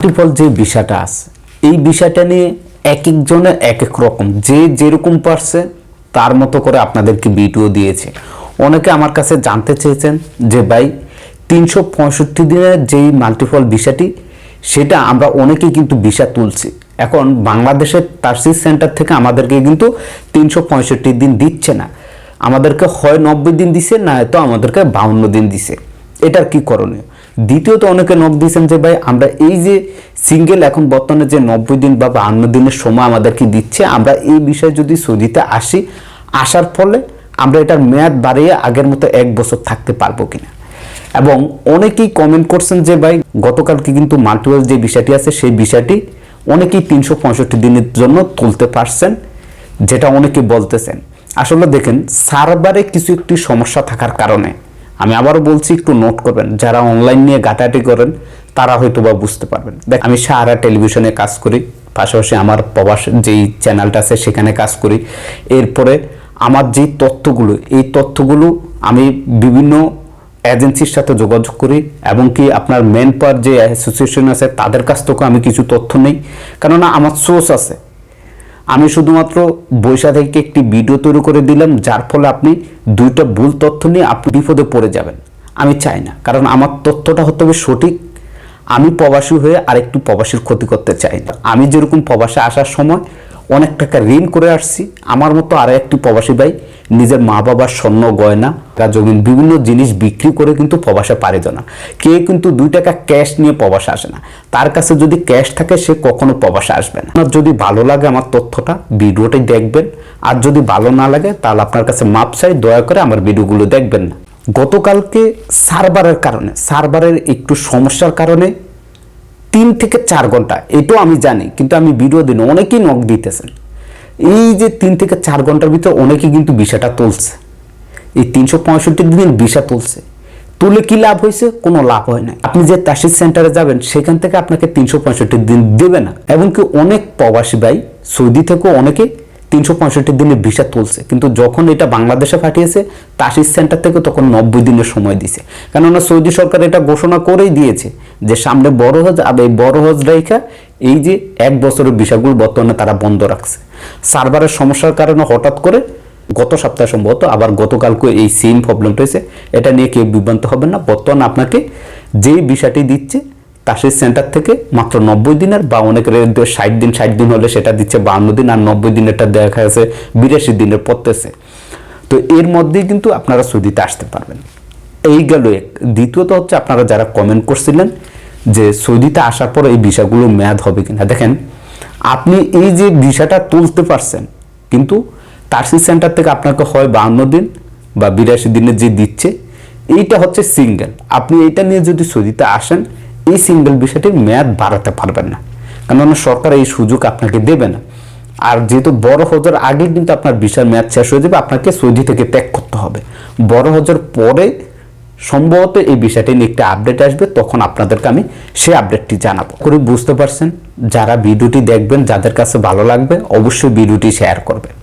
Multiple যে বিষয়টা আছে, এই বিষয়টা নিয়ে এক একজনের এক এক রকম, যে যেরকম পারছে তার মতো করে আপনাদেরকে ভিডিও দিয়েছে। অনেকে আমার কাছে জানতে চেয়েছেন যে ভাই, তিনশো পঁয়ষট্টি দিনের যেই মাল্টিপল বিষয়টি, সেটা আমরা অনেকেই কিন্তু বিষা তুলছি। এখন বাংলাদেশের তার্সিস সেন্টার থেকে আমাদেরকে কিন্তু তিনশো পঁয়ষট্টি দিন দিচ্ছে না। আমাদেরকে হয় নব্বই দিন দিছে, না হয়তো আমাদেরকে বাউন্ন দিন দিছে। এটার কি করণীয়? দ্বিতীয়ত অনেকে নব দিয়েছেন যে ভাই, আমরা এই যে সিঙ্গেল এখন বর্তমানে যে নব্বই দিন বা বাহান্ন দিনের সময় আমাদেরকে দিচ্ছে, আমরা এই বিষয়ে যদি সৌদিতে আসি, আসার ফলে আমরা এটার মেয়াদ বাড়িয়ে আগের মতো এক বছর থাকতে পারব কিনা? এবং অনেকেই কমেন্ট করছেন যে ভাই, গতকালকে কিন্তু মাল্টিপল যে বিষয়টি আছে, সেই বিষয়টি অনেকেই তিনশো পঁয়ষট্টি দিনের জন্য তুলতে পারছেন, যেটা অনেকে বলতেছেন। আসলে দেখেন, সার্ভারে কিছু একটি সমস্যা থাকার কারণে আমি আবারও বলছি, একটু নোট করবেন। যারা অনলাইন নিয়ে ঘাটাঘাটি করেন, তারা হয়তো বা বুঝতে পারবেন। দেখ, আমি সারা টেলিভিশনে কাজ করি, পাশাপাশি আমার প্রবাস যেই চ্যানেলটা আছে, সেখানে কাজ করি। এরপরে আমার যেই তথ্যগুলো, এই তথ্যগুলো আমি বিভিন্ন এজেন্সির সাথে যোগাযোগ করি এবং কি আপনার মেন পাওয়ার যে অ্যাসোসিয়েশন আছে, তাদের কাছ থেকেও আমি কিছু তথ্য নেই। কেননা আমার সোর্স আছে। আমি শুধুমাত্র বৈশা থেকে একটি ভিডিও তৈরি করে দিলাম, যার ফলে আপনি দুইটা ভুল তথ্য নিয়ে আপনি বিপদে পড়ে যাবেন। আমি চাই না, কারণ আমার তথ্যটা হতে হবে সঠিক। আমি প্রবাসী হয়ে আরেকটু প্রবাসীর ক্ষতি করতে চাই না। আমি যেরকম প্রবাসে আসার সময় অনেক টাকা ঋণ করে আসছি। আমার মতো আরও একটি প্রবাসী ভাই নিজের মা বাবার স্বর্ণ, গয়না জমিন বিভিন্ন জিনিস বিক্রি করে কিন্তু প্রবাসে পারে না। কে কিন্তু দুই টাকা ক্যাশ নিয়ে প্রবাসে আসে না। তার কাছে যদি ক্যাশ থাকে, সে কখনো প্রবাসে আসবে না। আপনার যদি ভালো লাগে আমার তথ্যটা ভিডিওটাই দেখবেন। আর যদি ভালো না লাগে, তাহলে আপনার কাছে মাপ চাই, দয়া করে আমার ভিডিওগুলো দেখবেন না। গতকালকে সার্ভারের কারণে, সার্ভারের একটু সমস্যার কারণে তিন থেকে চার ঘণ্টা, এটাও আমি জানি, কিন্তু আমি ভিডিও দিন অনেকেই নখ দিতেছেন এই যে তিন থেকে চার ঘণ্টার ভিতরে অনেকে কিন্তু বিষাটা তুলছে। এই তিনশো পঁয়ষট্টি দিন বিষা তুলছে। তুলে কি লাভ হয়েছে? কোনো লাভ হয় না আপনি যে তাসির সেন্টারে যাবেন, সেখান থেকে আপনাকে তিনশো পঁয়ষট্টি দিন দেবে না। এমনকি অনেক প্রবাসী ভাই সৌদি থেকেও অনেকে তিনশো পঁয়ষট্টি দিনের ভিসা তুলছে। কিন্তু যখন এটা বাংলাদেশে পাঠিয়েছে, তাসির সেন্টার থেকে তখন নব্বই দিনের সময় দিছে। কেননা সৌদি সরকার এটা ঘোষণা করেই দিয়েছে যে সামনে বড় হজ, আর এই বড় হজ রেখা, এই যে এক বছরের ভিসাগুলো বর্তমানে তারা বন্ধ রাখছে। সার্ভারের সমস্যার কারণে হঠাৎ করে গত সপ্তাহে সম্ভবত আবার গতকালকে এই সেম প্রবলেমটা হয়েছে এটা নিয়ে কেউ বিভ্রান্ত হবেন না। বর্তমানে আপনাকে যেই বিষয়টি দিচ্ছে তাসির সেন্টার থেকে মাত্র নব্বই দিনের বা অনেকের ষাট দিন ষাট দিন হলে সেটা দিচ্ছে বান্ন দিন আর নব্বই দিনেরটা দেখা গেছে বিরাশি দিনের পড়তেছে। তো এর মধ্যেই কিন্তু আপনারা সৌদিতে আসতে পারবেন। এই গেল এক। দ্বিতীয়ত হচ্ছে আপনারা যারা কমেন্ট করছিলেন যে সৌদিতে আসার পর এই ভিসাগুলো মেয়াদ হবে কিনা। দেখেন, আপনি এই যে ভিসাটা তুলতে পারছেন, কিন্তু তার্সিস সেন্টার থেকে আপনাকে হয় বাহান্ন দিন বা বিরাশি দিনের যে দিচ্ছে, এইটা হচ্ছে সিঙ্গেল আপনি এইটা নিয়ে যদি সৌদিতে আসেন এই সিঙ্গেল বিষয়টির মেয়াদ বাড়াতে পারবেন না। কেননা সরকার এই সুযোগ আপনাকে দেবে না। আর যেহেতু বড় হজার আগে কিন্তু আপনার ভিসার মেয়াদ শেষ হয়ে যাবে, আপনাকে সৌদি থেকে ত্যাগ করতে হবে। বড় হজার পরে সম্ভবত এই বিষয়টি নিয়ে একটা আপডেট আসবে, তখন আপনাদেরকে আমি সেই আপডেটটি জানাব। করে বুঝতে পারছেন। যারা ভিডিওটি দেখবেন, যাদের কাছে ভালো লাগবে, অবশ্যই ভিডিওটি শেয়ার করবেন।